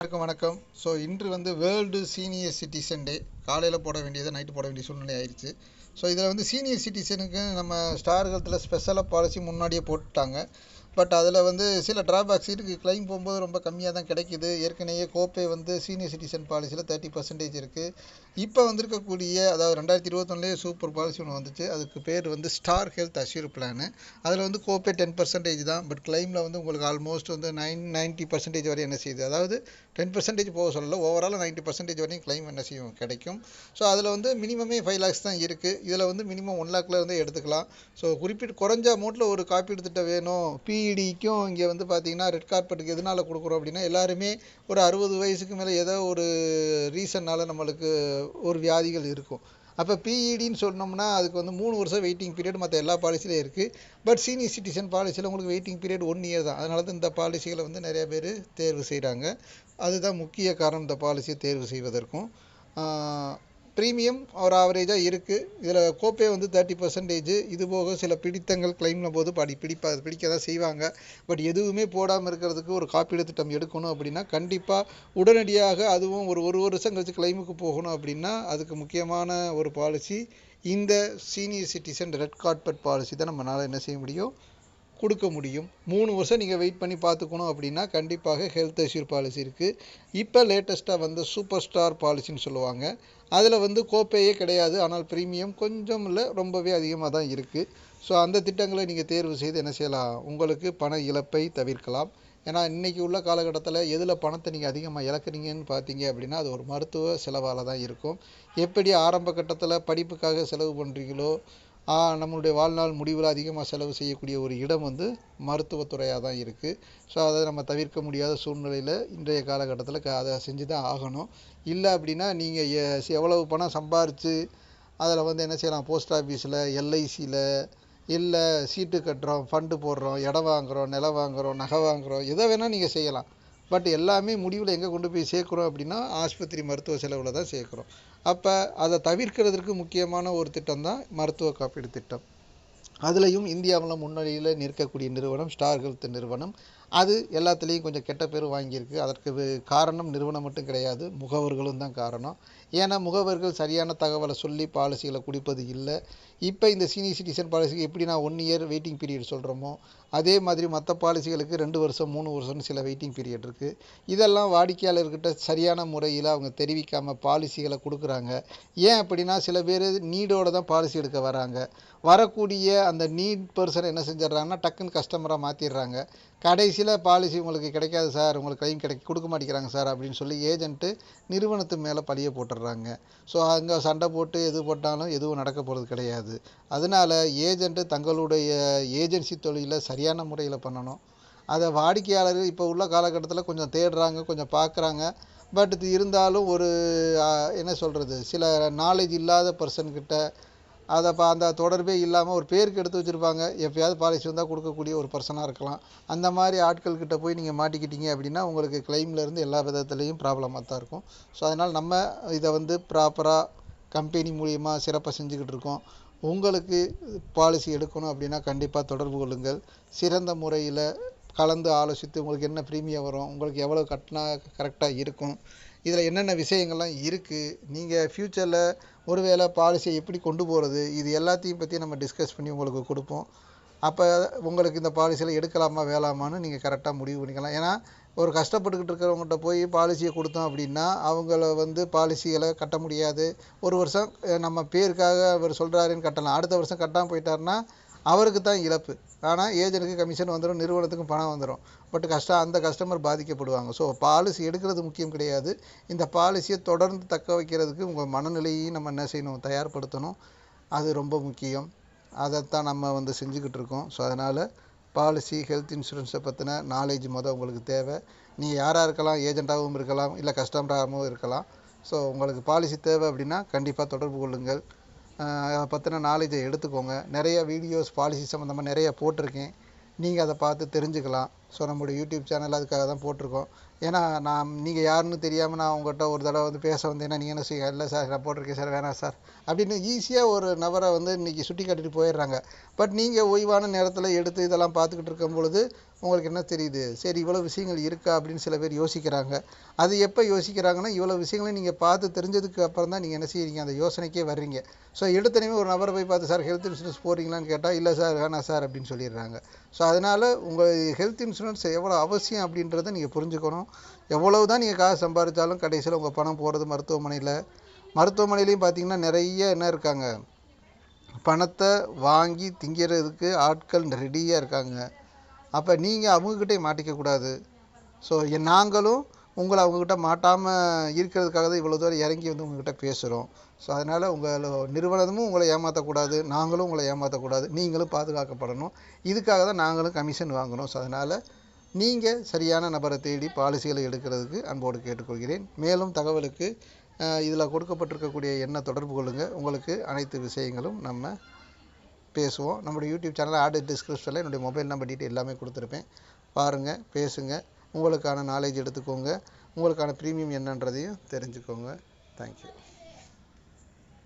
வணக்கம் வணக்கம். ஸோ இன்று வந்து வேர்ல்டு சீனியர் சிட்டிசன் டே காலையில் போட வேண்டியதை நைட்டு போட வேண்டிய சூழ்நிலை ஆயிடுச்சு ஸோ இதில் வந்து சீனியர் சிட்டிசனுக்கு நம்ம ஸ்டார் ஹெல்த்தில் ஸ்பெஷலாக பாலிசி முன்னாடியே போட்டுட்டாங்க. பட் அதில் வந்து சில ட்ராபேக்ஸ் இருக்குது கிளைம் போகும்போது ரொம்ப கம்மியாக தான் கிடைக்குது. ஏற்கனவே கோப்பை வந்து சீனியர் சிட்டிசன் பாலிசியில் தேர்ட்டி பர்சன்டேஜ் இருக்குது இப்போ வந்திருக்கக்கூடிய அதாவது ரெண்டாயிரத்தி இருபத்தொன்னுலேயே சூப்பர் பாலிசி ஒன்று வந்துச்சு. அதுக்கு பேர் வந்து ஸ்டார் ஹெல்த் அஷ்யூர் பிளானு அதில் வந்து கோப்பே டென் பர்சன்டேஜ் தான். பட் கிளைமில் வந்து உங்களுக்கு ஆல்மோஸ்ட் வந்து நைன் நைன்ட்டி பர்சன்டேஜ் வரை என்ன செய்யுது? அதாவது டென் பர்சன்டேஜ் போக சொல்லல. ஓவரால் நைன்ட்டி பர்சன்டேஜ் வரையும் கிளைம் என்ன செய்யும்? கிடைக்கும். ஸோ அதில் வந்து மினிமமே ஃபைவ் லேக்ஸ் தான் இருக்குது இதில் வந்து மினிமம் ஒன் லேக்கில் வந்து எடுத்துக்கலாம். ஸோ குறிப்பிட்டு குறைஞ்ச அமௌண்ட்டில் ஒரு காப்பீடு திட்டம் வேணும். பி டிஇடிக்கும் இங்கே வந்து பார்த்தீங்கன்னா ரெட் கார்பெட்டுக்கு எதனால் கொடுக்குறோம் அப்படின்னா எல்லாருமே ஒரு அறுபது வயசுக்கு மேலே ஏதோ ஒரு ரீசன்னால் நம்மளுக்கு ஒரு வியாதிகள் இருக்கும். அப்போ பிஇடின்னு சொன்னோம்னா அதுக்கு வந்து மூணு வருஷம் வெயிட்டிங் பீரியட் மற்ற எல்லா பாலிசிலையும் இருக்குது பட் சீனியர் சிட்டிசன் பாலிசியில் உங்களுக்கு வெயிட்டிங் பீரியட் ஒன் இயர் தான். அதனால தான் இந்த பாலிசிகளை வந்து நிறைய பேர் தேர்வு செய்கிறாங்க அதுதான் முக்கிய காரணம் இந்த பாலிசியை தேர்வு செய்வதற்கும். ப்ரீமியம் ஒரு ஆவரேஜாக இருக்குது இதில் கோப்பே வந்து தேர்ட்டி பர்சன்டேஜ் இது போக சில பிடித்தங்கள் கிளைம்ன போது படி பிடிப்பா பிடிக்க தான் செய்வாங்க. பட் எதுவுமே போடாமல் இருக்கிறதுக்கு ஒரு காப்பீடு திட்டம் எடுக்கணும் அப்படின்னா கண்டிப்பாக உடனடியாக அதுவும் ஒரு ஒரு வருஷம் கழிச்சு கிளைமுக்கு போகணும் அப்படின்னா அதுக்கு முக்கியமான ஒரு பாலிசி இந்த senior citizen red carpet policy தான் நம்மளால் என்ன செய்ய முடியும்? கொடுக்க முடியும். மூணு வருஷம் நீங்கள் வெயிட் பண்ணி பார்த்துக்கணும் அப்படின்னா கண்டிப்பாக ஹெல்த் இஷ்யூர் பாலிசி இருக்குது இப்போ லேட்டஸ்ட்டாக வந்து சூப்பர் ஸ்டார் பாலிசின்னு சொல்லுவாங்க. அதில் வந்து கோப்பையே கிடையாது. ஆனால் ப்ரீமியம் கொஞ்சம் இல்லை ரொம்பவே அதிகமாக தான் இருக்குது ஸோ அந்த திட்டங்களை நீங்கள் தேர்வு செய்து என்ன செய்யலாம்? உங்களுக்கு பண இழப்பை தவிர்க்கலாம். ஏன்னா இன்றைக்கி உள்ள காலகட்டத்தில் எதில் பணத்தை நீங்கள் அதிகமாக இழக்குறீங்கன்னு பார்த்தீங்க அப்படின்னா அது ஒரு மருத்துவ செலவால் தான் இருக்கும். எப்படி ஆரம்ப கட்டத்தில் படிப்புக்காக செலவு பண்ணுறீங்களோ நம்மளுடைய வாழ்நாள் முடிவில் அதிகமாக செலவு செய்யக்கூடிய ஒரு இடம் வந்து மருத்துவத்துறையாக தான் இருக்குது ஸோ அதை நம்ம தவிர்க்க முடியாத சூழ்நிலையில் இன்றைய காலகட்டத்தில் க அதை செஞ்சு தான் ஆகணும். இல்லை அப்படின்னா நீங்கள் எவ்வளவு பணம் சம்பாரித்து அதில் வந்து என்ன செய்யலாம்? போஸ்ட் ஆஃபீஸில் எல்ஐசியில் இல்லை சீட்டு கட்டுறோம் ஃபண்டு போடுறோம் இடம் வாங்குகிறோம் நிலம் வாங்குகிறோம் நகை வாங்குகிறோம் எதை வேணால் நீங்கள் செய்யலாம். பட் எல்லாமே முடிவில் எங்கே கொண்டு போய் சேர்க்குறோம் அப்படின்னா ஆஸ்பத்திரி மருத்துவ செலவில் தான் சேர்க்குறோம். அப்போ அதை தவிர்க்கிறதுக்கு முக்கியமான ஒரு திட்டம் தான் மருத்துவ காப்பீடு திட்டம். அதுலேயும் இந்தியாவில் முன்னணியில் நிற்கக்கூடிய நிறுவனம் ஸ்டார் ஹெல்த் நிறுவனம். அது எல்லாத்துலேயும் கொஞ்சம் கெட்ட பேர் வாங்கியிருக்கு. அதற்கு காரணம் நிறுவனம் மட்டும் கிடையாது. முகவர்களும் தான் காரணம். ஏன்னா முகவர்கள் சரியான தகவலை சொல்லி பாலிசிகளை குடிப்பது இல்லை. இப்போ இந்த சீனியர் சிட்டிசன் பாலிசிக்கு எப்படி நான் ஒன் இயர் வெயிட்டிங் பீரியட் சொல்கிறோமோ அதே மாதிரி மற்ற பாலிசிகளுக்கு ரெண்டு வருஷம் மூணு வருஷம்னு சில வெயிட்டிங் பீரியட் இருக்குது இதெல்லாம் வாடிக்கையாளர்கிட்ட சரியான முறையில் அவங்க தெரிவிக்காமல் பாலிசிகளை கொடுக்குறாங்க. ஏன் அப்படின்னா சில பேர் நீடோடு தான் பாலிசி எடுக்க வராங்க. வரக்கூடிய அந்த நீட் பர்சன் என்ன செஞ்சிடுறாங்கன்னா டக்குன்னு கஸ்டமராக மாற்றிடுறாங்க கடைசியில் பாலிசி உங்களுக்கு கிடைக்காது சார் உங்களுக்கு கையும் கிடைக்க கொடுக்க மாட்டேங்கிறாங்க சார் அப்படின்னு சொல்லி ஏஜென்ட்டு நிறுவனத்து மேலே பழிய போட்டுடுறாங்க. ஸோ அங்கே சண்டை போட்டு எது போட்டாலும் எதுவும் நடக்க போகிறது கிடையாது. அதனால் ஏஜென்ட்டு தங்களுடைய ஏஜென்சி தொழிலை சரியான முறையில் பண்ணணும். அதை வாடிக்கையாளர்கள் இப்போ உள்ள காலகட்டத்தில் கொஞ்சம் தேடுறாங்க கொஞ்சம் பார்க்குறாங்க பட் இது இருந்தாலும் ஒரு என்ன சொல்கிறது சில நாலேஜ் இல்லாத பர்சன்கிட்ட அதை இப்போ அந்த தொடர்பே இல்லாமல் ஒரு பேருக்கு எடுத்து வச்சுருப்பாங்க. எப்போயாவது பாலிசி வந்தால் கொடுக்கக்கூடிய ஒரு பர்சனாக இருக்கலாம். அந்த மாதிரி ஆட்கள்கிட்ட போய் நீங்கள் மாட்டிக்கிட்டீங்க அப்படின்னா உங்களுக்கு கிளைம்லேருந்து எல்லா விதத்துலேயும் ப்ராப்ளமாக தான் இருக்கும். ஸோ அதனால் நம்ம இதை வந்து ப்ராப்பராக கம்பெனி மூலியமாக சிறப்பாக செஞ்சுக்கிட்டு இருக்கோம். உங்களுக்கு பாலிசி எடுக்கணும் அப்படின்னா கண்டிப்பாக தொடர்பு கொள்ளுங்கள். சிறந்த முறையில் கலந்து ஆலோசித்து உங்களுக்கு என்ன ப்ரீமியம் வரும் உங்களுக்கு எவ்வளோ கட்டினா கரெக்டாக இருக்கும். இதில் என்னென்ன விஷயங்கள்லாம் இருக்குது நீங்கள் ஃப்யூச்சரில் ஒருவேளை பாலிசியை எப்படி கொண்டு போகிறது இது எல்லாத்தையும் பற்றி நம்ம டிஸ்கஸ் பண்ணி உங்களுக்கு கொடுப்போம். அப்போ உங்களுக்கு இந்த பாலிசியில் எடுக்கலாமா வேலாமான்னு நீங்கள் கரெக்டாக முடிவு பண்ணிக்கலாம். ஏன்னா ஒரு கஷ்டப்பட்டுக்கிட்டு இருக்கிறவங்ககிட்ட போய் பாலிசியை கொடுத்தோம் அப்படின்னா அவங்கள வந்து பாலிசிகளை கட்ட முடியாது. ஒரு வருஷம் நம்ம பேருக்காக அவர் சொல்கிறாருன்னு கட்டலாம். அடுத்த வருஷம் கட்டாமல் போயிட்டாருன்னா அவருக்கு தான் இழப்பு. ஆனால் ஏஜென்ட்டுக்கு கமிஷன் வந்துடும் நிறுவனத்துக்கும் பணம் வந்துடும் பட் கஷ்டம் அந்த கஸ்டமர் பாதிக்கப்படுவாங்க. ஸோ பாலிசி எடுக்கிறது முக்கியம் கிடையாது. இந்த பாலிசியை தொடர்ந்து தக்க வைக்கிறதுக்கு உங்கள் மனநிலையையும் நம்ம என்ன செய்யணும்? தயார்படுத்தணும். அது ரொம்ப முக்கியம். அதைத்தான் நம்ம வந்து செஞ்சுக்கிட்டு இருக்கோம். ஸோ அதனால் பாலிசி ஹெல்த் இன்சூரன்ஸை பற்றின நாலேஜ் மொதல் உங்களுக்கு தேவை. நீங்கள் யாராக இருக்கலாம் ஏஜெண்ட்டாகவும் இருக்கலாம் இல்லை கஸ்டமராகவும் இருக்கலாம். ஸோ உங்களுக்கு பாலிசி தேவை அப்படின்னா கண்டிப்பாக தொடர்பு கொள்ளுங்கள். அதை பற்றின நாலேஜை எடுத்துக்கோங்க. நிறைய வீடியோஸ் பாலிசி சம்மந்தமாக நிறைய போட்டிருக்கேன். நீங்கள் அதை பார்த்து தெரிஞ்சுக்கலாம். ஸோ நம்மளுடைய யூடியூப் சேனல் அதுக்காக தான் போட்டிருக்கோம். ஏன்னா நான் நீங்கள் யாருன்னு தெரியாமல் நான் உங்கள்கிட்ட ஒரு தடவை வந்து பேச வந்தேன்னா நீங்கள் என்ன செய்ய இல்லை சார் நான் போட்டிருக்கேன் சார் வேணாம் சார். அப்படின்னு ஈஸியாக ஒரு நபரை வந்து இன்றைக்கி சுட்டி காட்டிட்டு போயிடுறாங்க. பட் நீங்கள் ஓய்வான நேரத்தில் எடுத்து இதெல்லாம் பார்த்துக்கிட்டு இருக்கும் பொழுது உங்களுக்கு என்ன தெரியுது? சரி இவ்வளோ விஷயங்கள் இருக்கா? அப்படின்னு சில பேர் யோசிக்கிறாங்க. அது எப்போ யோசிக்கிறாங்கன்னா இவ்வளோ விஷயங்களையும் நீங்கள் பார்த்து தெரிஞ்சதுக்கு அப்புறம் தான் நீங்கள் என்ன செய்கிறீங்க அந்த யோசனைக்கே வர்றீங்க. ஸோ எடுத்தனையுமே ஒரு நபரை போய் பார்த்து சார் ஹெல்த் இன்சூரன்ஸ் போடுறீங்களான்னு கேட்டால் இல்லை சார் வேணாம் சார் அப்படின்னு சொல்லிடுறாங்க. ஸோ அதனால் உங்கள் ஹெல்த் இன்சூரன்ஸ் எவ்வளோ அவசியம் அப்படின்றத நீங்கள் புரிஞ்சுக்கணும். எவ்வளவு தான் நீங்கள் காசு சம்பாதிச்சாலும் கடைசியில் உங்கள் பணம் போகிறது மருத்துவமனையில். மருத்துவமனையிலையும் பார்த்தீங்கன்னா நிறைய என்ன இருக்காங்க? பணத்தை வாங்கி திங்கிறதுக்கு ஆட்கள் ரெடியாக இருக்காங்க. அப்போ நீங்கள் அவங்கக்கிட்டே மாட்டிக்கக்கூடாது ஸோ நாங்களும் உங்களை அவங்கக்கிட்ட மாட்டாமல் இருக்கிறதுக்காக தான் இவ்வளோ தூரம் இறங்கி வந்து உங்ககிட்ட பேசுகிறோம் ஸோ அதனால் உங்கள் நிறுவனமும் உங்களை ஏமாற்றக்கூடாது நாங்களும் உங்களை ஏமாற்றக்கூடாது நீங்களும் பாதுகாக்கப்படணும். இதுக்காக தான் நாங்களும் கமிஷன் வாங்குகிறோம் ஸோ அதனால் நீங்கள் சரியான நபரை தேடி பாலிசிகளை எடுக்கிறதுக்கு அன்போடு கேட்டுக்கொள்கிறேன். மேலும் தகவலுக்கு இதில் கொடுக்கப்பட்டிருக்கக்கூடிய எண்ணை தொடர்பு கொள்ளுங்கள் உங்களுக்கு அனைத்து விஷயங்களும் நம்ம பேசுவோம். நம்முடைய யூடியூப் சேனல் ஆட் டிஸ்கிரிப்ஷனில் என்னுடைய மொபைல் நம்பர் டீட்டெயில் எல்லாமே கொடுத்துருப்பேன். பாருங்கள் பேசுங்க. உங்களுக்கான நாலேஜ் எடுத்துக்கோங்க. உங்களுக்கான ப்ரீமியம் என்னன்றதையும் தெரிஞ்சுக்கோங்க. தேங்க்யூ